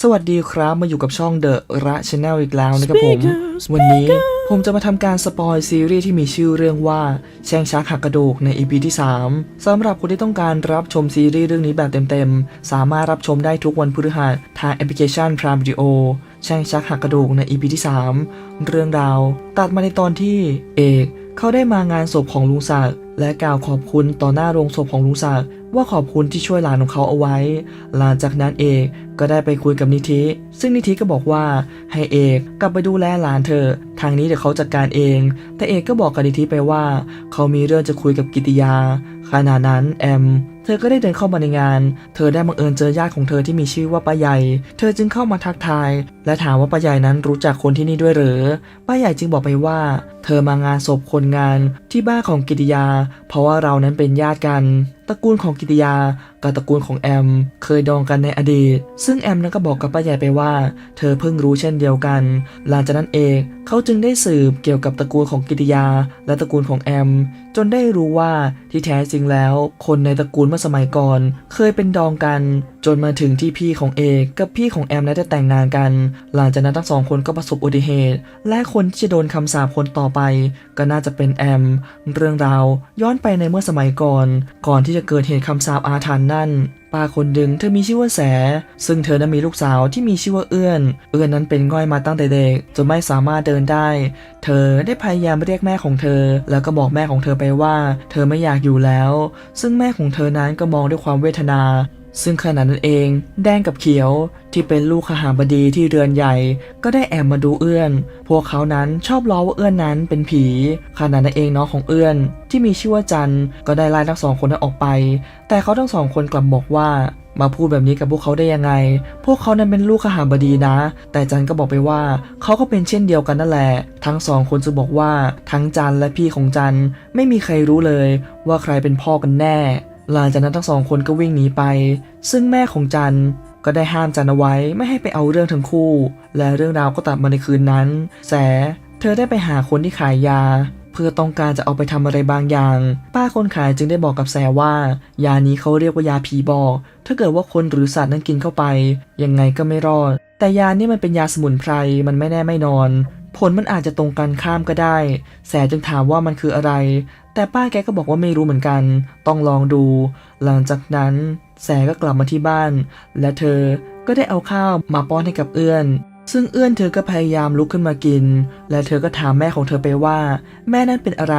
สวัสดีครับมาอยู่กับช่องเดอะระชแนลอีกแล้วนะครับผม วันนี้ผมจะมาทำการสปอยซีรีส์ที่มีชื่อเรื่องว่าแช่งชักหักกระดูกใน EP ที่ 3สำหรับคนที่ต้องการรับชมซีรีส์เรื่องนี้แบบเต็มๆ สามารถรับชมได้ทุกวันพฤหัสทางแอปพลิเคชัน Prime Video แช่งชักหักกระดูกใน EP ที่ 3 เรื่องราว ตัดมาในตอนที่เอก เขาได้มางานศพของลุงศักดิ์ และกล่าวขอบคุณต่อหน้าโรงศพของลุงศักดิ์ว่าขอบคุณที่ช่วยหลานของเขาเอาไว้ หลังจากนั้นเอกก็ได้ไปคุยกับนิธิ ซึ่งนิธิก็บอกว่าให้เอกกลับไปดูแลหลานเธอ ทางนี้เดี๋ยวเขาจัดการเอง แต่เอกก็บอกกับนิธิไปว่า เขามีเรื่องจะคุยกับกิติยา ขณะนั้นแอม เธอก็ได้เดินเข้ามาในงาน เธอได้บังเอิญเจอญาติของเธอที่มีชื่อว่าป้าใหญ่ เธอจึงเข้ามาทักทาย และถามว่าป้าใหญ่นั้นรู้จักคนที่นี่ด้วยหรือ ป้าใหญ่จึงบอกไปว่า เธอมางานศพคนงานที่บ้านของกิติยา เพราะว่าเรานั้นเป็นญาติกันตระกูลของกิติยา กับตระกูลของแอม เคยดองกันในอดีต ซึ่งแอมนั้นก็บอกกับป้าใหญ่ไปว่า เธอเพิ่งรู้เช่นเดียวกัน หลังจากนั้นเองเขาจึงได้สืบเกี่ยวกับตระกูลของกิติยา และตระกูลของแอม จนได้รู้ว่าที่แท้จริงแล้ว คนในตระกูลเมื่อสมัยก่อน เคยเป็นดองกัน จนมาถึงที่พี่ของเอกกับพี่ของแอมนั้นได้แต่งงานกัน หลังจากนั้นทั้งสองคนก็ประสบอุบัติเหตุ และคนที่จะโดนคำสาปคนต่อไป ก็น่าจะเป็นแอม เรื่องราวย้อนไปในเมื่อสมัยก่อน ก่อนที่จะเกิดเหตุคำสาปอาถรรพ์นั่นป้าคนหนึ่งเธอมีชื่อว่าแส ซึ่งเธอนั้นมีลูกสาวที่มีชื่อว่าเอื้อน เอื้อนนั้นเป็นง่อยมาตั้งแต่เด็กจนไม่สามารถเดินได้ เธอได้พยายามเรียกแม่ของเธอ แล้วก็บอกแม่ของเธอไปว่า เธอไม่อยากอยู่แล้ว ซึ่งแม่ของเธอนั้นก็มองด้วยความเวทนา ซึ่งขณะนั้นเอง แดงกับเขียวที่เป็นลูกขหาบดีที่เรือนใหญ่ ก็ได้แอบมาดูเอื้อน พวกเขานั้นชอบล้อว่าเอื้อนนั้นเป็นผีขณะนั้นเองน้องของเอื้อน ที่มีชื่อว่าจันก็ได้ไล่ทั้งสองคนนั้นออกไป แต่เขาทั้งสองคนกลับบอกว่ามาพูดแบบนี้กับพวกเขาได้ยังไง พวกเขานั้นเป็นลูกขหาบดีนะ แต่จันก็บอกไปว่าเขาก็เป็นเช่นเดียวกันนั่นแหละ ทั้งสองคนจะบอกว่าทั้งจันและพี่ของจันไม่มีใครรู้เลยว่าใครเป็นพ่อกันแน่ หลังจากนั้นทั้งสองคนก็วิ่งหนีไป ซึ่งแม่ของจันก็ได้ห้ามจันเอาไว้ไม่ให้ไปเอาเรื่องทั้งคู่ และเรื่องราวก็ตัดมาในคืนนั้น แส เธอได้ไปหาคนที่ขายยา เพื่อต้องการจะเอาไปทำอะไรบางอย่าง ป้าคนขายจึงได้บอกกับแสว่า ยานี้เขาเรียกว่ายาผีบอก ถ้าเกิดว่าคนหรือสัตว์นั้นกินเข้าไป ยังไงก็ไม่รอด แต่ยานี่มันเป็นยาสมุนไพรมันไม่แน่ไม่นอน ผลมันอาจจะตรงกันข้ามก็ได้ แสจึงถามว่ามันคืออะไร แต่ป้าแกก็บอกว่าไม่รู้เหมือนกัน ต้องลองดู หลังจากนั้นแสก็กลับมาที่บ้าน และเธอก็ได้เอาข้าวมาป้อนให้กับเอื้อน ซึ่งเอื้อนเธอก็พยายามลุกขึ้นมากิน และเธอก็ถามแม่ของเธอไปว่า แม่นั่นเป็นอะไร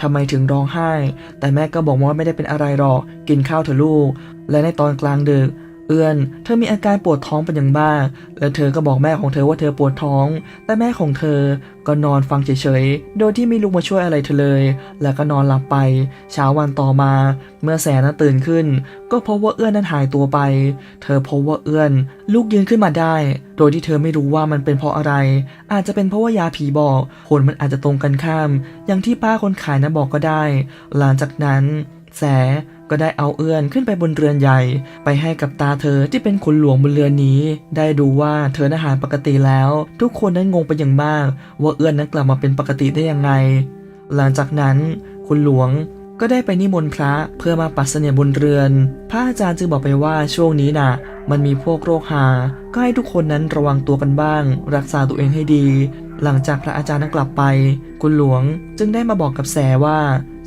ทำไมถึงร้องไห้ แต่แม่ก็บอกว่าไม่ได้เป็นอะไรหรอก กินข้าวเถอะลูก และในตอนกลางดึก เอื้อน เธอมีอาการปวดท้องเป็นอย่างมาก และเธอก็บอกแม่ของเธอว่าเธอปวดท้อง แต่แม่ของเธอก็นอนฟังเฉยๆ โดยที่ไม่ลุกมาช่วยอะไรเธอเลย แล้วก็นอนหลับไป เช้าวันต่อมา เมื่อแสนนั้นตื่นขึ้น ก็พบว่าเอื้อนนั้นหายตัวไป เธอพบว่าเอื้อน ลูกยืนขึ้นมาได้ โดยที่เธอไม่รู้ว่ามันเป็นเพราะอะไร อาจจะเป็นเพราะว่ายาผีบอกผลมันอาจจะตรงกันข้าม อย่างที่ป้าคนขายนะบอกก็ได้ หลังจากนั้น แสก็ได้เอาเอื้อนขึ้นไปบนเรือนใหญ่ ไปให้กับตาเธอที่เป็นคุณหลวงบนเรือนนี้ ได้ดูว่าเธออาหารปกติแล้ว ทุกคนนั้นงงไปอย่างมาก ว่าเอื้อนนั้นกลับมาเป็นปกติได้ยังไง หลังจากนั้นคุณหลวง ก็ได้ไปนิมนต์พระเพื่อมาปัสเสนียบนเรือน พระอาจารย์จึงบอกไปว่าช่วงนี้น่ะ มันมีพวกโรคหา ก็ให้ทุกคนนั้นระวังตัวกันบ้าง รักษาตัวเองให้ดี หลังจากพระอาจารย์นั้นกลับไป คุณหลวงจึงได้มาบอกกับแสว่า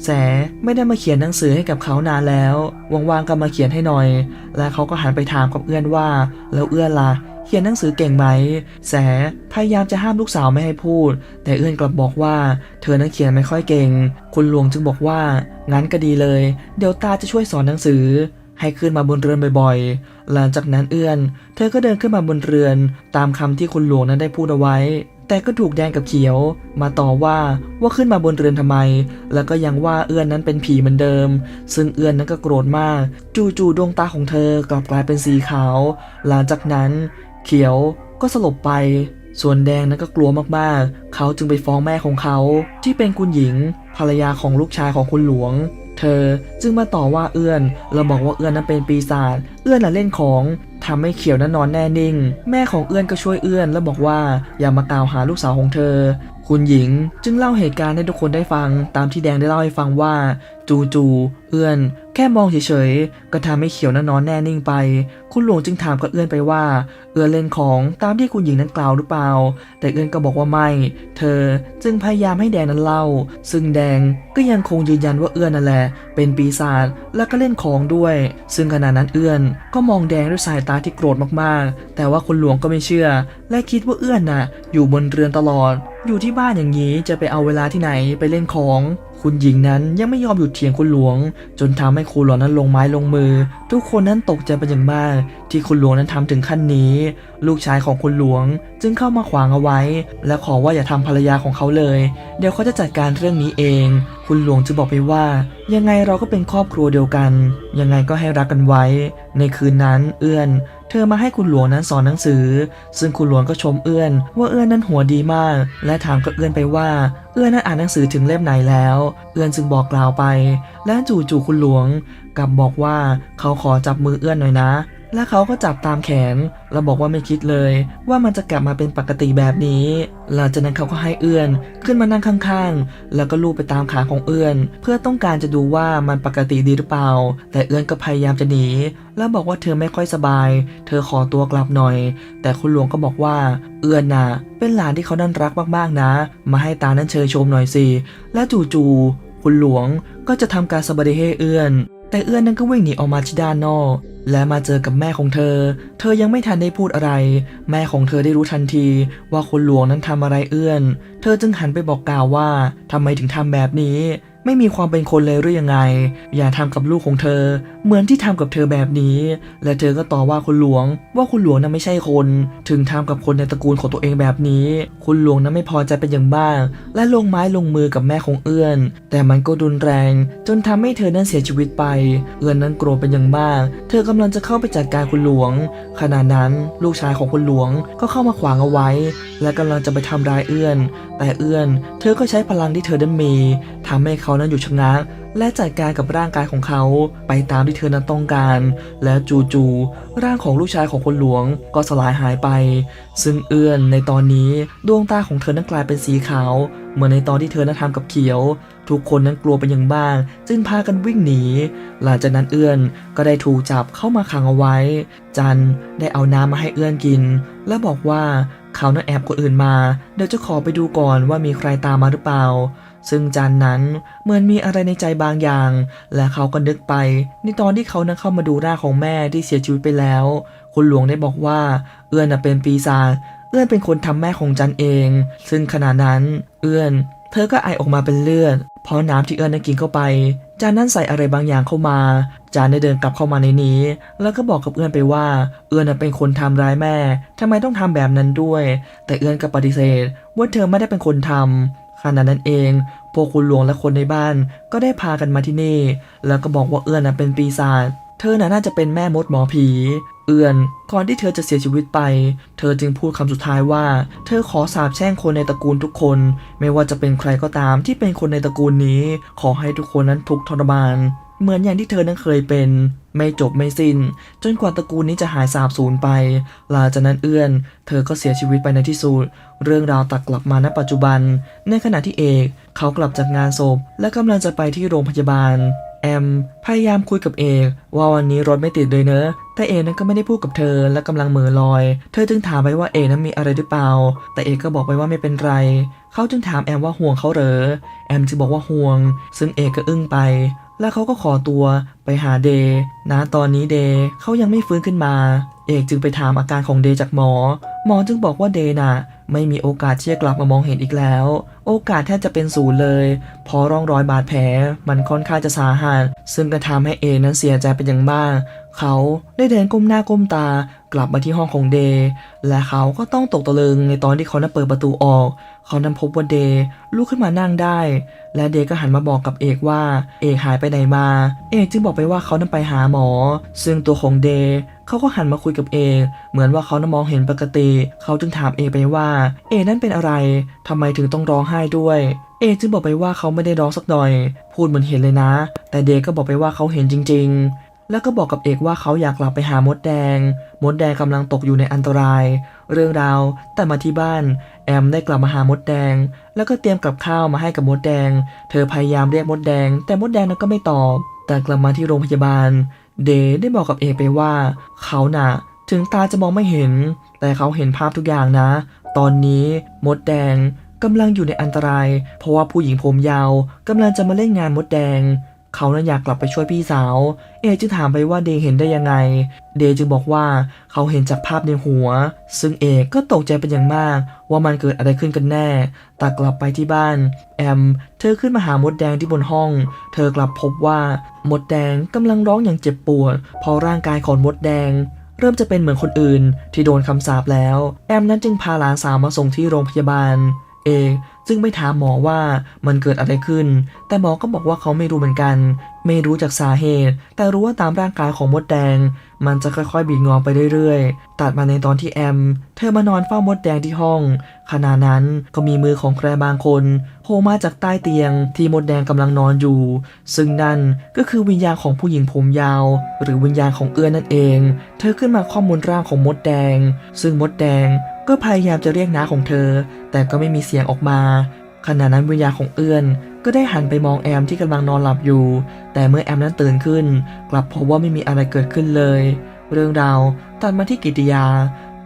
แสไม่ได้มาเขียนหนังสือให้กับเขานานแล้วว่างๆก็มาเขียนให้หน่อย และเขาก็หันไปถามกับเอื้อนว่า แล้วเอื้อนล่ะ เขียนหนังสือเก่งไหม แส พยายามจะห้ามลูกสาวไม่ให้พูด แต่เอื้อนกลับบอกว่า เธอนั้นเขียนไม่ค่อยเก่ง คุณหลวงจึงบอกว่า งั้นก็ดีเลย เดี๋ยวตาจะช่วยสอนหนังสือ ให้ขึ้นมาบนเรือนบ่อยๆ หลังจากนั้นเอื้อน เธอก็เดินขึ้นมาบนเรือน ตามคำที่คุณหลวงนั้นได้พูดเอาไว้ แต่ก็ถูกแดงกับเขียว มาต่อว่าว่าขึ้นมาบนเรือนทำไม แล้วก็ยังว่าเอื้อนนั้นเป็นผีเหมือนเดิม ซึ่งเอื้อนนั้นก็โกรธมาก จู่ๆดวงตาของเธอกลับกลายเป็นสีขาว หลังจากนั้น เขียวก็สลบไป ส่วนแดงนั้นก็กลัวมากๆ เขาจึงไปฟ้องแม่ของเขา ที่เป็นคุณหญิง ภรรยาของลูกชายของคุณหลวง เธอจึงมาต่อว่าเอื้อนแล้วบอกว่าเอื้อนนั้นเป็นปีศาจเอื้อนน่ะเล่นของทำให้เขียวนั้นนอนแน่นิ่ง แม่ของเอื้อนก็ช่วยเอื้อน แล้วบอกว่าอย่ามากล่าวหาลูกสาวของเธอ คุณหญิงจึงเล่าเหตุการณ์ให้ทุกคนได้ฟัง ตามที่แดงได้เล่าให้ฟังว่า จูจูเอื้อน แค่มองเฉยๆก็ทำให้เขียวนั้นนอนแน่นิ่งไปคุณหลวงจึงถามกับเอื้อนไปว่า เอื้อนเล่นของตามที่คุณหญิงนั้นกล่าวหรือเปล่า แต่เอื้อนก็บอกว่าไม่ เธอจึงพยายามให้แดงนั้นเล่า ซึ่งแดงก็ยังคงยืนยันว่าเอื้อนนั่นแหละ เป็นปีศาจและก็เล่นของด้วย ซึ่งขณะนั้นเอื้อนก็มองแดงด้วยสายตาที่โกรธมากๆ แต่ว่าคุณหลวงก็ไม่เชื่อ และคิดว่าเอื้อนน่ะ อยู่บนเรือนตลอด อยู่ที่บ้านอย่างนี้จะไปเอาเวลาที่ไหนไปเล่นของคุณหญิงนั้นยังไม่ยอมหยุดเถียงคุณหลวง จนทำให้คุณหลวงนั้นลงไม้ลงมือ ทุกคนนั้นตกใจเป็นอย่างมากที่คุณหลวงนั้นทำถึงขั้นนี้ ลูกชายของคุณหลวงจึงเข้ามาขวางเอาไว้ และขอว่าอย่าทำภรรยาของเขาเลย เดี๋ยวเขาจะจัดการเรื่องนี้เอง คุณหลวงจึงบอกไปว่า ยังไงเราก็เป็นครอบครัวเดียวกัน ยังไงก็ให้รักกันไว้ ในคืนนั้นเอื้อนเธอมาให้คุณหลวงนั้นสอนหนังสือ ซึ่งคุณหลวงก็ชมเอื้อน ว่าเอื้อนนั้นหัวดีมาก และถามกับเอื้อนไปว่า เอื้อนนั้นอ่านหนังสือถึงเล่มไหนแล้ว เอื้อนจึงบอกกล่าวไป และจู่ๆคุณหลวง กลับบอกว่าเขาขอจับมือเอื้อนหน่อยนะ และเขาก็จับตามแขน แล้วบอกว่าไม่คิดเลย ว่ามันจะกลับมาเป็นปกติแบบนี้ หลังจากนั้นเขาก็ให้เอื้อนขึ้นมานั่งข้างๆ แล้วก็ลูบไปตามขาของเอื้อน เพื่อต้องการจะดูว่ามันปกติดีหรือเปล่า แต่เอื้อนก็พยายามจะหนี แล้วบอกว่าเธอไม่ค่อยสบาย เธอขอตัวกลับหน่อย แต่คุณหลวงก็บอกว่า เอื้อนน่ะ เป็นหลานที่เขานั้นรักมากๆนะ มาให้ตานั้นเชยชมหน่อยสิ และจู่ๆคุณหลวงก็จะทำการสบายให้เอื้อน แต่เอื้อนนั้นก็วิ่งหนีออกมาที่ด้านนอก และมาเจอกับแม่ของเธอ เธอยังไม่ทันได้พูดอะไร แม่ของเธอได้รู้ทันที ว่าคนหลวงนั้นทำอะไรเอื้อน เธอจึงหันไปบอกกล่าวว่าทำไมถึงทำแบบนี้ ไม่มีความเป็นคนเลยหรือยังไง อย่าทำกับลูกของเธอ เหมือนที่ทำกับเธอแบบนี้ และเธอก็ต่อว่าคุณหลวง ว่าคุณหลวงนั้นไม่ใช่คน ถึงทำกับคนในตระกูลของตัวเองแบบนี้ คุณหลวงนั้นไม่พอใจเป็นอย่างมากและลงไม้ลงมือกับแม่ของเอื้อน แต่มันก็รุนแรง จนทำให้เธอนั้นเสียชีวิตไป เอื้อนนั้นโกรธเป็นอย่างมาก เธอกำลังจะเข้าไปจัดการคุณหลวง ขณะนั้นลูกชายของคุณหลวงก็เข้ามาขวางเอาไว้ และกำลังจะไปทำร้ายเอื้อน แต่เอื้อน เธอก็ใช้พลังที่เธอนั้มีทำให้เขานั้นหยุดชะงักและจัดการกับร่างกายของเขาไปตามที่เธอนั้นต้องการ แล้วจู่ๆร่างของลูกชายของคนหลวงก็สลายหายไป ซึ่งเอื้อนในตอนนี้ดวงตาของเธอนั้นกลายเป็นสีขาว เหมือนในตอนที่เธอนั้นทำกับเขียว ทุกคนนั้นกลัวเป็นอย่างมากจึงพากันวิ่งหนี หลังจากนั้นเอื้อนก็ได้ถูกจับเข้ามาขังเอาไว้ จันได้เอาน้ำมาให้เอื้อนกิน และบอกว่าเขานั้นแอบคนอื่นมา เดี๋ยวจะขอไปดูก่อนว่ามีใครตามมาหรือเปล่า ซึ่งจันนั้นเหมือนมีอะไรในใจบางอย่าง และเขาก็นึกไป ในตอนที่เขานั้นเข้ามาดูร่างของแม่ที่เสียชีวิตไปแล้ว คุณหลวงได้บอกว่า เอื้อน่ะเป็นปีศาจเอื้อนเป็นคนทำแม่ของจันเอง ซึ่งขณะนั้น เอื้อน เธอก็ไอออกมาเป็นเลือด เพราะน้ำที่เอื้อนนั้นกินเข้าไป จานนั้นใส่อะไรบางอย่างเข้ามา จานได้เดินกลับเข้ามาในนี้ แล้วก็บอกกับเอื้อนไปว่า เอื้อนน่ะเป็นคนทำร้ายแม่ทำไมต้องทำแบบนั้นด้วย แต่เอื้อนก็ปฏิเสธ ว่าเธอไม่ได้เป็นคนทำ ขณะนั้นเอง พวกคุณหลวงและคนในบ้านก็ได้พากันมาที่นี่ แล้วก็บอกว่าเอื้อนนะเป็นปีศาจเธอน่าจะเป็นแม่มดหมอผี เอื้อนก่อนที่เธอจะเสียชีวิตไป เธอจึงพูดคำสุดท้ายว่า เธอขอสาบแช่งคนในตระกูลทุกคน ไม่ว่าจะเป็นใครก็ตามที่เป็นคนในตระกูลนี้ ขอให้ทุกคนนั้นทุกทรมาน เหมือนอย่างที่เธอนั้นเคยเป็น ไม่จบไม่สิน้น จนกว่าตระกูลนี้จะหายสาบสูญไปหลังจากนั้นเอื้อน เธอก็เสียชีวิตไปในที่สุด เรื่องราวตัดกลับมาณปัจจุบัน ในขณะที่เอกเขากลับจากงานศพ และกำลังจะไปที่โรงพยาบาล แอม พยายามคุยกับเอกว่าวันนี้รถไม่ติดเลยเนอะแต่เอกนั้นก็ไม่ได้พูดกับเธอและกำลังเหม่อลอย เธอจึงถามไปว่าเอกนั้นมีอะไรหรือเปล่า แต่เอกก็บอกไปว่าไม่เป็นไร เขาจึงถามแอมว่าห่วงเขาเหรอ แอมจึงบอกว่าห่วง ซึ่งเอกก็อึ้งไป แล้วเขาก็ขอตัวไปหาเดย์นะตอนนี้เดย์เขายังไม่ฟื้นขึ้นมา เอกจึงไปถามอาการของเดย์จากหมอ หมอจึงบอกว่าเดย์น่ะ ไม่มีโอกาสที่จะกลับมามองเห็นอีกแล้ว โอกาสแทบจะเป็นศูนย์เลยเพอร่องรอยบาดแผล มันค่อนข้างจะสาหัสซึ่งกระทำให้เอกนั้นเสียใจเป็นอย่างมากเขาได้เดินก้มหน้าก้มตากลับมาที่ห้องของเดย์และเขาก็ต้องตกตะลึงในตอนที่เขานั้นเปิดประตูออก เขานั้นพบว่าเดย์ลุกขึ้นมานั่งได้ และเดย์ก็หันมาบอกกับเอกว่า เอกหายไปไหนมา เอกจึงบอกไปว่าเขานั้นไปหาหมอ ซึ่งตัวของเดย์เขาก็หันมาคุยกับเอกเหมือนว่าเขานั้นมองเห็นปกติ เขาจึงถามเอกไปว่า เอกนั้นเป็นอะไรทำไมถึงต้องร้องไห้ด้วย เอกจึงบอกไปว่าเขาไม่ได้ร้องสักหน่อย พูดเหมือนเห็นเลยนะ แต่เดย์ก็บอกไปว่าเขาเห็นจริง ๆ แล้วก็บอกกับเอกว่าเขาอยากกลับไปหามดแดง มดแดงกำลังตกอยู่ในอันตราย เรื่องราวแต่มาที่บ้าน แอมได้กลับมาหามดแดง แล้วก็เตรียมกับข้าวมาให้กับมดแดง เธอพยายามเรียกมดแดง แต่มดแดงนั้นก็ไม่ตอบ แต่กลับมาที่โรงพยาบาล เดย์ได้บอกกับเอกไปว่า เขาน่ะ ถึงตาจะมองไม่เห็น แต่เขาเห็นภาพทุกอย่างนะ ตอนนี้มดแดงกำลังอยู่ในอันตราย เพราะว่าผู้หญิงผมยาวกำลังจะมาเล่นงานมดแดง เขานั้นอยากกลับไปช่วยพี่สาว เอกจึงถามไปว่าเดย์เห็นได้ยังไง เดย์จึงบอกว่าเขาเห็นจากภาพในหัว ซึ่งเอกก็ตกใจเป็นอย่างมาก ว่ามันเกิดอะไรขึ้นกันแน่ตัดกลับไปที่บ้าน แอม เธอขึ้นมาหามดแดงที่บนห้อง เธอกลับพบว่ามดแดงกำลังร้องอย่างเจ็บปวดเพราะร่างกายของมดแดงเริ่มจะเป็นเหมือนคนอื่นที่โดนคำสาปแล้ว แอมนั้นจึงพาหลานสาวมาส่งที่โรงพยาบาล เอ กจึงไปถามหมอว่ามันเกิดอะไรขึ้น แต่หมอก็บอกว่าเขาไม่รู้เหมือนกัน ไม่รู้จากสาเหตุ แต่รู้ว่าตามร่างกายของมดแดง มันจะค่อยๆบีบงอไปเรื่อยๆ ตัดมาในตอนที่แอม เธอมานอนเฝ้ามดแดงที่ห้อง ขณะนั้นก็มีมือของใครบางคนโผล่มาจากใต้เตียงที่มดแดงกำลังนอนอยู่ ซึ่งนั่นก็คือวิญญาณของผู้หญิงผมยาว หรือวิญญาณของเอื้อนั่นเอง เธอขึ้นมาข้อมูลร่างของมดแดง ซึ่งมดแดง ก็พยายามจะเรียกน้าของเธอ แต่ก็ไม่มีเสียงออกมา ขณะนั้นวิญญาณของเอื้อน ก็ได้หันไปมองแอมที่กำลังนอนหลับอยู่ แต่เมื่อแอมนั้นตื่นขึ้น กลับพบว่าไม่มีอะไรเกิดขึ้นเลย เรื่องราวตัดมาที่กิติยา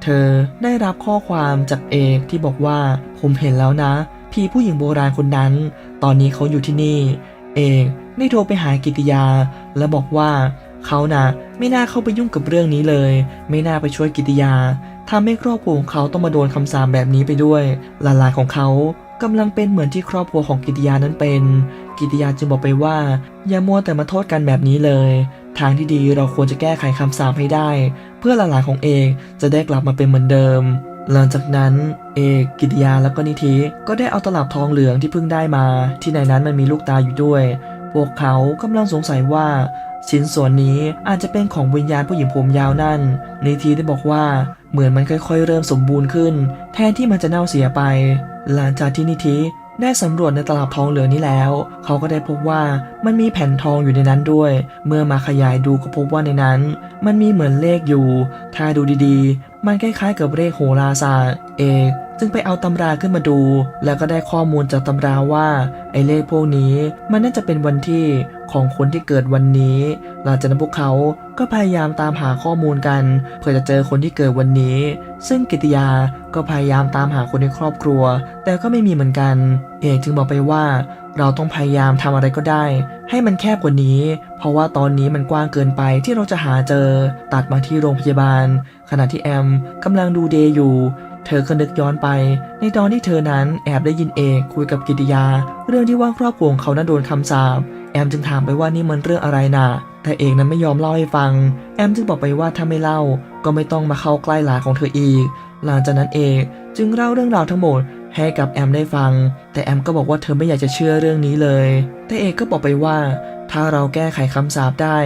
เธอได้รับข้อความจากเอกที่บอกว่าผมเห็นแล้วนะ พี่ผู้หญิงโบราณคนนั้น ตอนนี้เขาอยู่ที่นี่ เอกได้โทรไปหากิติยา และบอกว่าเขานะ่ะไม่น่าเข้าไปยุ่งกับเรื่องนี้เลย ไม่น่าไปช่วยกิติยา ทำให้ครอบครัวของเขาต้องมาโดนคำสาปแบบนี้ไปด้วยหลานๆของเขากำลังเป็นเหมือนที่ครอบครัวของกิติยานั้นเป็น กิติยาจึงบอกไปว่า อย่ามัวแต่มาโทษกันแบบนี้เลย ทางที่ดีเราควรจะแก้ไขคำสาปให้ได้ เพื่อหลานๆของเอกจะได้กลับมาเป็นเหมือนเดิม หลังจากนั้น เอกกิติยาแล้วก็นิธิก็ได้เอาตลับทองเหลืองที่เพิ่งได้มา ที่ในนั้นมันมีลูกตาอยู่ด้วย พวกเขากำลังสงสัยว่า ชิ้นส่วนนี้อาจจะเป็นของวิญญาณผู้หญิงผมยาวนั่นนิธิได้บอกว่า เหมือนมันค่อยๆ เริ่มสมบูรณ์ขึ้น แทนที่มันจะเน่าเสียไป หลังจากที่นิธิได้สำรวจในตลับทองเหลืองนี้แล้ว เขาก็ได้พบว่ามันมีแผ่นทองอยู่ในนั้นด้วย เมื่อมาขยายดูก็พบว่าในนั้น มันมีเหมือนเลขอยู่ ถ้าดูดีๆ มันคล้ายๆกับเลขโหราศาสตร์ เอก จึงไปเอาตำราขึ้นมาดู แล้วก็ได้ข้อมูลจากตำราว่า ไอ้เลขพวกนี้มันน่าจะเป็นวันที่ของคนที่เกิดวันนี้ หลังจากนั้นพวกเขาก็พยายามตามหาข้อมูลกัน เพื่อจะเจอคนที่เกิดวันนี้ ซึ่งกิติยาก็พยายามตามหาคนในครอบครัว แต่ก็ไม่มีเหมือนกัน เอกจึงบอกไปว่า เราต้องพยายามทำอะไรก็ได้ ให้มันแคบกว่านี้ เพราะว่าตอนนี้มันกว้างเกินไปที่เราจะหาเจอ ตัดมาที่โรงพยาบาล ขณะที่แอมกำลังดูเดย์อยู่ เธอก็นึกย้อนไป ในตอนที่เธอนั้นแอบได้ยินเอกคุยกับกิติยา เรื่องที่ว่าครอบครัวของเขานั้นโดนคำสาปแอมจึงถามไปว่านี่มันเรื่องอะไรน่ะแต่เอกนั้นไม่ยอมเล่าให้ฟัง แอมจึงบอกไปว่าถ้าไม่เล่า ก็ไม่ต้องมาเข้าใกล้หลานของเธออีก หลังจากนั้นเอกจึงเล่าเรื่องราวทั้งหมดให้กับแอมได้ฟัง แต่แอมก็บอกว่าเธอไม่อยากจะเชื่อเรื่องนี้เลย แต่เอกก็บอกไปว่า ถ้าเราแก้ไขคำสาปได้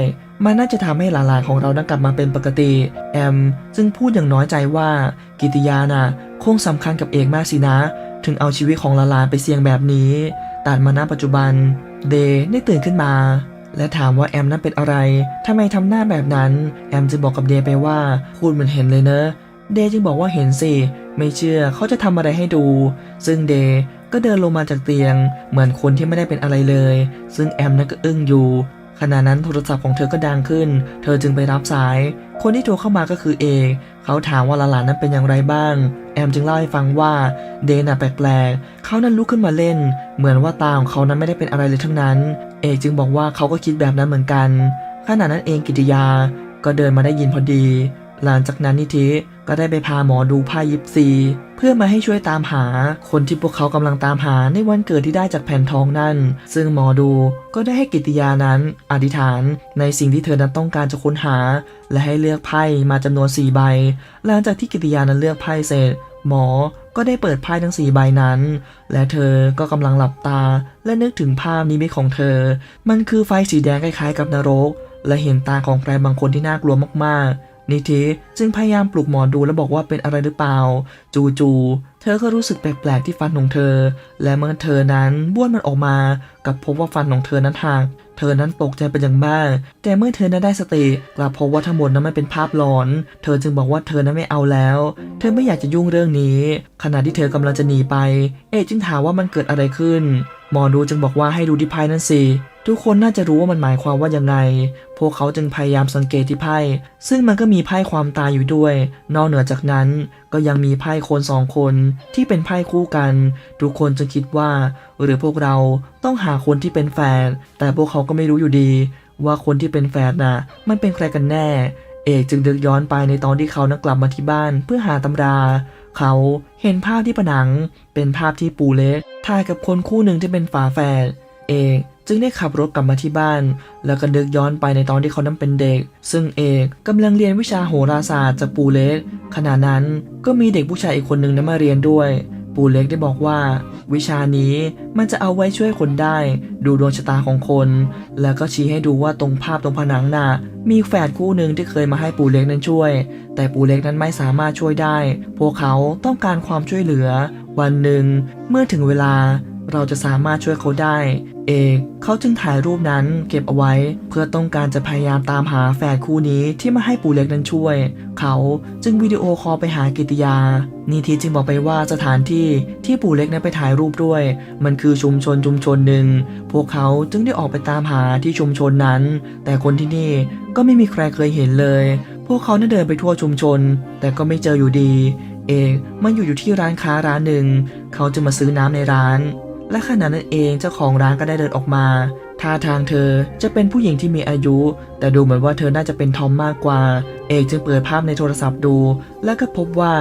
มันน่าจะทำให้หลานๆของเรานั้นกลับมาเป็นปกติ แอมจึงพูดอย่างน้อยใจว่า กิติยาน่ะคงสำคัญกับเอกมากสินะ ถึงเอาชีวิตของหลานๆไปเสี่ยงแบบนี้ตัดมาณปัจจุบัน เดย์ได้ตื่นขึ้นมา และถามว่าแอมนั้นเป็นอะไรทำไมทำหน้าแบบนั้น แอมจึงบอกกับเดย์ไปว่าพูดเหมือนเห็นเลยเนอะ เดย์จึงบอกว่าเห็นสิ ไม่เชื่อเขาจะทำอะไรให้ดู ซึ่งเดย์ก็เดินลงมาจากเตียง เหมือนคนที่ไม่ได้เป็นอะไรเลย ซึ่งแอมนั้นก็อึ้งอยู่ ขณะนั้นโทรศัพท์ของเธอก็ดังขึ้น เธอจึงไปรับสาย คนที่โทรเข้ามาก็คือเอกเขาถามว่าหลานนั้นเป็นอย่างไรบ้าง แอมจึงเล่าให้ฟังว่าเดนน่ะแปลกๆ เขานั้นลุกขึ้นมาเล่น เหมือนว่าตาของเขานั้นไม่ได้เป็นอะไรเลยทั้งนั้น เอกจึงบอกว่าเขาก็คิดแบบนั้นเหมือนกัน ขณะนั้นเองกิติยา ก็เดินมาได้ยินพอดี หลังจากนั้นนิธิ ก็ได้ไปพาหมอดูผ้ายิปซี เพื่อมาให้ช่วยตามหาคนที่พวกเขากำลังตามหาในวันเกิดที่ได้จากแผ่นทองนั่น ซึ่งหมอดูก็ได้ให้กิติยานั้น อธิษฐานในสิ่งที่เธอนั้นต้องการจะค้นหา และให้เลือกไพ่มาจำนวน 4 ใบ หลังจากที่กิติยานั้นเลือกไพ่เสร็จ หมอก็ได้เปิดไพ่ทั้ง4ใบนั้น และเธอก็กำลังหลับตา และนึกถึงภาพนิมิตของเธอ มันคือไฟสีแดงคล้ายๆกับนรก และเห็นตาของใครบางคนที่น่ากลัวมากๆ นิธิจึงพยายามปลุกหมอดูและบอกว่าเป็นอะไรหรือเปล่า จู่ๆเธอก็รู้สึกแปลกๆที่ฟันของเธอ และเมื่อเธอนั้นบ้วนมันออกมา กับพบว่าฟันของเธอนั้นหักเธอนั้นตกใจเป็นอย่างมาก แต่เมื่อเธอนั้นได้สติกลับพบว่าทั้งหมดนั้นไมันเป็นภาพหลอน เธอจึงบอกว่าเธอนั้นไม่เอาแล้ว เธอไม่อยากจะยุ่งเรื่องนี้ ขณะที่เธอกำลังจะหนีไป เอจึงถามว่ามันเกิดอะไรขึ้น หมอดูจึงบอกว่าให้ดูที่ไพ่นั่นสิ ทุกคนน่าจะรู้ว่ามันหมายความว่ายังไง พวกเขาจึงพยายามสังเกตที่ไพ่ ซึ่งมันก็มีไพ่ความตายอยู่ด้วย นอกเหนือจากนั้น ก็ยังมีไพ่คนสองคนที่เป็นไพ่คู่กัน ทุกคนจึงคิดว่า หรือพวกเราต้องหาคนที่เป็นแฟน แต่พวกเขาก็ไม่รู้อยู่ดี ว่าคนที่เป็นแฟนน่ะ มันเป็นใครกันแน่ เอกจึงเดินย้อนไปในตอนที่เขานั้นกลับมาที่บ้านเพื่อหาตำรา เขาเห็นภาพที่ผนัง เป็นภาพที่ปูเล็กถ่ายกับคนคู่หนึ่งที่เป็นฝาแฝด เอก จึงได้ขับรถกลับมาที่บ้าน แล้วก็นึกย้อนไปในตอนที่เขานั้นเป็นเด็ก ซึ่งเอกกำลังเรียนวิชาโหราศาสตร์จากปูเล็ก ขณะนั้นก็มีเด็กผู้ชายอีกคนหนึ่งนั้นมาเรียนด้วย ปูเล็กได้บอกว่า วิชานี้มันจะเอาไว้ช่วยคนได้ ดูดวงชะตาของคน แล้วก็ชี้ให้ดูว่าตรงภาพตรงผนังน่ะมีแฝดคู่หนึ่งที่เคยมาให้ปูเล็กนั้นช่วย แต่ปูเล็กนั้นไม่สามารถช่วยได้ พวกเขาต้องการความช่วยเหลือ วันหนึ่งเมื่อถึงเวลาเราจะสามารถช่วยเขาได้ เอกเขาจึงถ่ายรูปนั้นเก็บเอาไว้ เพื่อต้องการจะพยายามตามหาแฝดคู่นี้ที่มาให้ปู่เล็กนั้นช่วย เขาจึงวิดีโอคอลไปหากิติยา นิธิจึงบอกไปว่าสถานที่ที่ปู่เล็กนั้นไปถ่ายรูปด้วย มันคือชุมชนชุมชนหนึ่ง พวกเขาจึงได้ออกไปตามหาที่ชุมชนนั้น แต่คนที่นี่ก็ไม่มีใครเคยเห็นเลย พวกเขาได้เดินไปทั่วชุมชน แต่ก็ไม่เจออยู่ดี เอกมันอยู่อยู่ที่ร้านค้าร้านหนึ่ง เขาจะมาซื้อน้ำในร้าน และขณะนั้นเองเจ้าของร้านก็ได้เดินออกมาท่าทางเธอจะเป็นผู้หญิงที่มีอายุ แต่ดูเหมือนว่าเธอน่าจะเป็นทอมมากกว่า เอกจึงเปิดภาพในโทรศัพท์ดู และก็พบว่า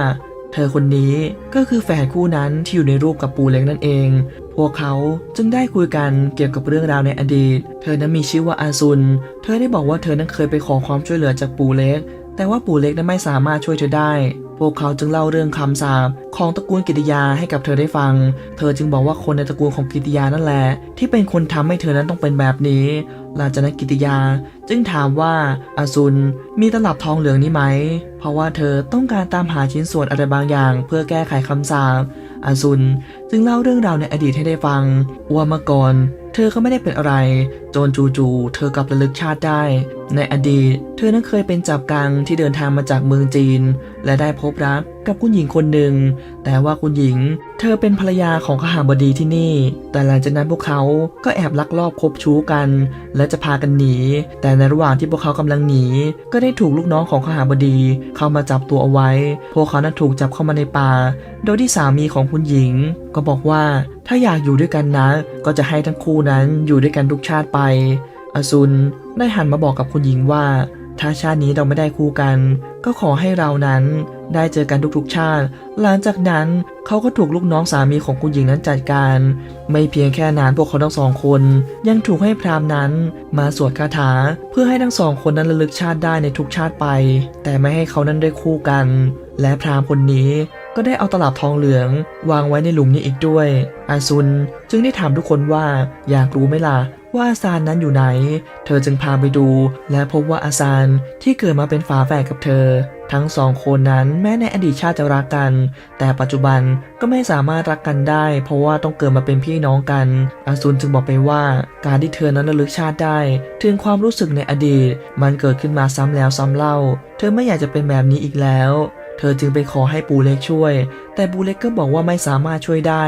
เธอคนนี้ก็คือแฝดคู่นั้นที่อยู่ในรูปกับปูเล็กนั่นเอง พวกเขาจึงได้คุยกันเกี่ยวกับเรื่องราวในอดีต เธอนั้นมีชื่อว่าอาซุน เธอได้บอกว่าเธอนั้นเคยไปขอความช่วยเหลือจากปูเล็ก แต่ว่าปู่เล็กนั้นไม่สามารถช่วยเธอได้ พวกเขาจึงเล่าเรื่องคำสาปของตระกูลกิติยาให้กับเธอได้ฟัง เธอจึงบอกว่าคนในตระกูลของกิติยานั่นแหละ ที่เป็นคนทำให้เธอนั้นต้องเป็นแบบนี้ หลังจากนั้นกิติยาจึงถามว่าอาซุนมีตลับทองเหลืองนี้ไหม เพราะว่าเธอต้องการตามหาชิ้นส่วนอะไรบางอย่าง เพื่อแก้ไขคำสาป อาซุน จึงเล่าเรื่องราวในอดีตให้ได้ฟังว่าเมื่อก่อน เธอก็ไม่ได้เป็นอะไร จนจู่ๆเธอกลับระลึกชาติได้ ในอดีต เธอนั้นเคยเป็นจับกังที่เดินทางมาจากเมืองจีน และได้พบรัก กับคุณหญิงคนหนึ่ง แต่ว่าคุณหญิงเธอเป็นภรรยาของข้าหาบดีที่นี่ แต่หลังจากนั้นพวกเขาก็แอบลักลอบคบชู้กัน และจะพากันหนี แต่ในระหว่างที่พวกเขากำลังหนี ก็ได้ถูกลูกน้องของข้าหาบดีเข้ามาจับตัวเอาไว้ พวกเขานั้นถูกจับเข้ามาในป่า โดยที่สามีของคุณหญิง ก็บอกว่าถ้าอยากอยู่ด้วยกันนะ ก็จะให้ทั้งคู่นั้นอยู่ด้วยกันทุกชาติไปอซุนได้หันมาบอกกับคุณหญิงว่าถ้าชาตินี้เราไม่ได้คู่กัน ก็ขอให้เรานั้น ได้เจอกันทุกๆชาติ หลังจากนั้นเขาก็ถูกลูกน้องสามีของคุณหญิงนั้นจัดการ ไม่เพียงแค่นั้นพวกเขาทั้งสองคน ยังถูกให้พราหมณ์นั้นมาสวดคาถา เพื่อให้ทั้งสองคนนั้นระลึกชาติได้ในทุกชาติไป แต่ไม่ให้เขานั้นได้คู่กัน และพราหมณ์คนนี้ ก็ได้เอาตลับทองเหลือง วางไว้ในหลุมนี้อีกด้วย อาซุนจึงได้ถามทุกคนว่าอยากรู้ไหมล่ะว่าอาซานนั้นอยู่ไหน เธอจึงพาไปดู และพบว่าอาซานที่เกิดมาเป็นฝาแฝดกับเธอ ทั้งสองคนนั้นแม้ในอดีตชาติจะรักกัน แต่ปัจจุบันก็ไม่สามารถรักกันได้ เพราะว่าต้องเกิดมาเป็นพี่น้องกัน อาซุนจึงบอกไปว่า การที่เธอนั้นระลึกชาติได้ ถึงความรู้สึกในอดีต มันเกิดขึ้นมาซ้ำแล้วซ้ำเล่า เธอไม่อยากจะเป็นแบบนี้อีกแล้ว เธอจึงไปขอให้ปูเล็กช่วย แต่ปูเล็กก็บอกว่าไม่สามารถช่วยได้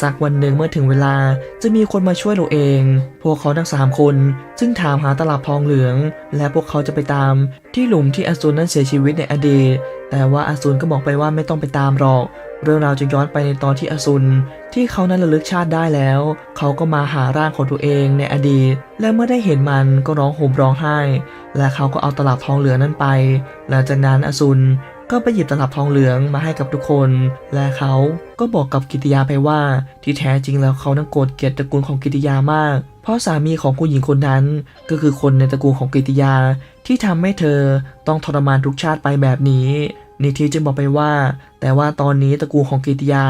สักวันหนึ่งเมื่อถึงเวลาจะมีคนมาช่วยเราเอง พวกเขาทั้งสามคนจึงถามหาตลับทองเหลือง และพวกเขาจะไปตามที่หลุมที่อสูรนั้นเสียชีวิตในอดีต แต่ว่าอสูรก็บอกไปว่าไม่ต้องไปตามหรอก เรื่องราวจึงย้อนไปในตอนที่อสูรที่เขานั้นระลึกชาติได้แล้ว เขาก็มาหาร่างของตัวเองในอดีต และเมื่อได้เห็นมันก็ร้องห่มร้องไห้ และเขาก็เอาตลับทองเหลืองนั้นไป หลังจากนั้นอสูร ก็ไปหยิบตลับทองเหลืองมาให้กับทุกคน และเขาก็บอกกับกิติยาไปว่า ที่แท้จริงแล้วเขานั้นโกรธเกลียดตระกูลของกิติยามาก เพราะสามีของผู้หญิงคนนั้น ก็คือคนในตระกูลของกิติยา ที่ทำให้เธอต้องทรมานทุกชาติไปแบบนี้นิธิจึงบอกไปว่า แต่ว่าตอนนี้ตระกูลของกิติยา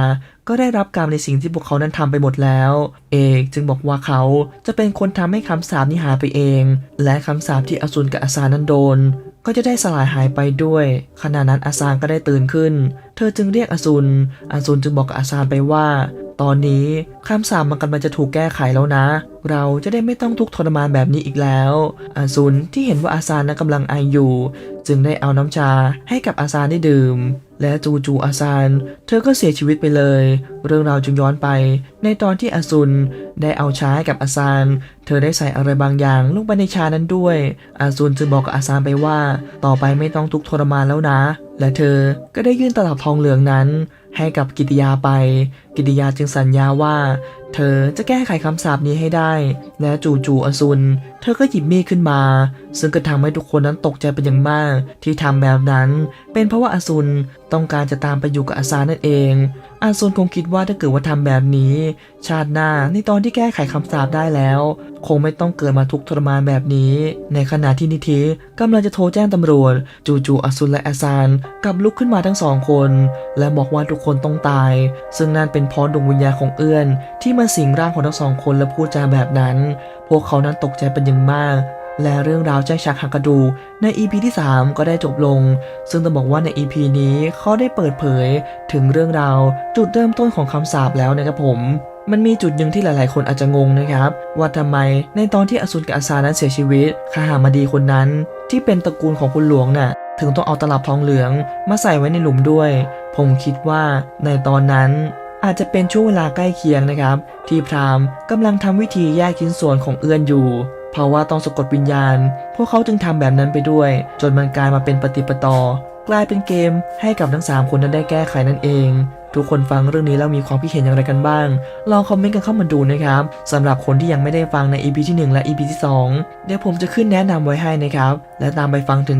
ก็ได้รับกรรมในสิ่งที่พวกเขานั้นทำไปหมดแล้ว เอกจึงบอกว่าเขาจะเป็นคนทำให้คำสาปนี้หายไปเอง และคำสาปที่อสูรกับอาซานั้นโดน ก็จะได้สลายหายไปด้วย ขณะนั้นอาซานก็ได้ตื่นขึ้น เธอจึงเรียกอาซุนอาซุนจึงบอกกับอาซานไปว่า ตอนนี้คำสาปมันกำลังจะถูกแก้ไขแล้วนะ เราจะได้ไม่ต้องทุกข์ทรมานแบบนี้อีกแล้ว อาซุนที่เห็นว่าอาซานนั้นกำลังไออยู่ จึงได้เอาน้ำชาให้กับอาซานได้ดื่ม และจูจูอาซานเธอก็เสียชีวิตไปเลย เรื่องราวจึงย้อนไป ในตอนที่อาซุนได้เอาชาให้กับอาซานเธอได้ใส่อะไรบางอย่างลงไปในชานั้นด้วย อาซุนจึงบอกกับอาซานไปว่า ต่อไปไม่ต้องทุกข์ทรมานแล้วนะและเธอก็ได้ยื่นตลับทองเหลืองนั้น ให้กับกิติยาไป กิติยาจึงสัญญาว่า เธอจะแก้ไขคำสาปนี้ให้ได้ และจู่ๆอสุน เธอก็หยิบมีดขึ้นมา ซึ่งก็ทำให้ทุกคนนั้นตกใจเป็นอย่างมาก ที่ทำแบบนั้น เป็นเพราะว่าอซุนต้องการจะตามไปอยู่กับอาซานั่นเอง อาซุนคงคิดว่าถ้าเกิดว่าทำแบบนี้ ชาติหน้าในตอนที่แก้ไขคำสาปได้แล้ว คงไม่ต้องเกิดมาทุกทรมานแบบนี้ ในขณะที่นิธิกำลังจะโทรแจ้งตำรวจ จู่ๆอซุนและอาซานกลับลุกขึ้นมาทั้งสองคน และบอกว่าทุกคนต้องตาย ซึ่งนั่นเป็นเพราะดวงวิญญาณของเอื้อน ที่มาสิงร่างของทั้งสองคนและพูดจาแบบนั้น พวกเขานั้นตกใจเป็นอย่างมาก และเรื่องราวแจ้งชักหักกระดูใน EP ที่ 3 ก็ได้จบลง ซึ่งต้องบอกว่าใน EP นี้เขาได้เปิดเผยถึงเรื่องราวจุดเริ่มต้นของคำสาปแล้วนะครับผม มันมีจุดหนึ่งที่หลาย ๆ คนอาจจะงงนะครับ ว่าทำไมในตอนที่อสุรกับอาซานั้นเสียชีวิตข้าหามาดีคนนั้น ที่เป็นตระกูลของคุณหลวงน่ะถึงต้องเอาตลับทองเหลืองมาใส่ไว้ในหลุมด้วย ผมคิดว่าในตอนนั้นอาจจะเป็นช่วงเวลาใกล้เคียงนะครับ ที่พราหมณ์กำลังทำวิธีแยกชิ้นส่วนของเอื้อนอยู่ เพราะว่าต้องสะกดวิญญาณ พวกเขาจึงทำแบบนั้นไปด้วย จนมันกลายมาเป็นปฏิปต่อกลายเป็นเกมให้กับทั้ง 3 คนนั้นได้แก้ไขนั่นเอง ทุกคนฟังเรื่องนี้แล้วมีความคิดเห็นอย่างไรกันบ้าง ลองคอมเมนต์กันเข้ามาดูนะครับสำหรับคนที่ยังไม่ได้ฟังใน EP ที่ 1 และ EP ที่ 2 เดี๋ยวผมจะขึ้นแนะนำไว้ให้นะครับ และตามไปฟังถึง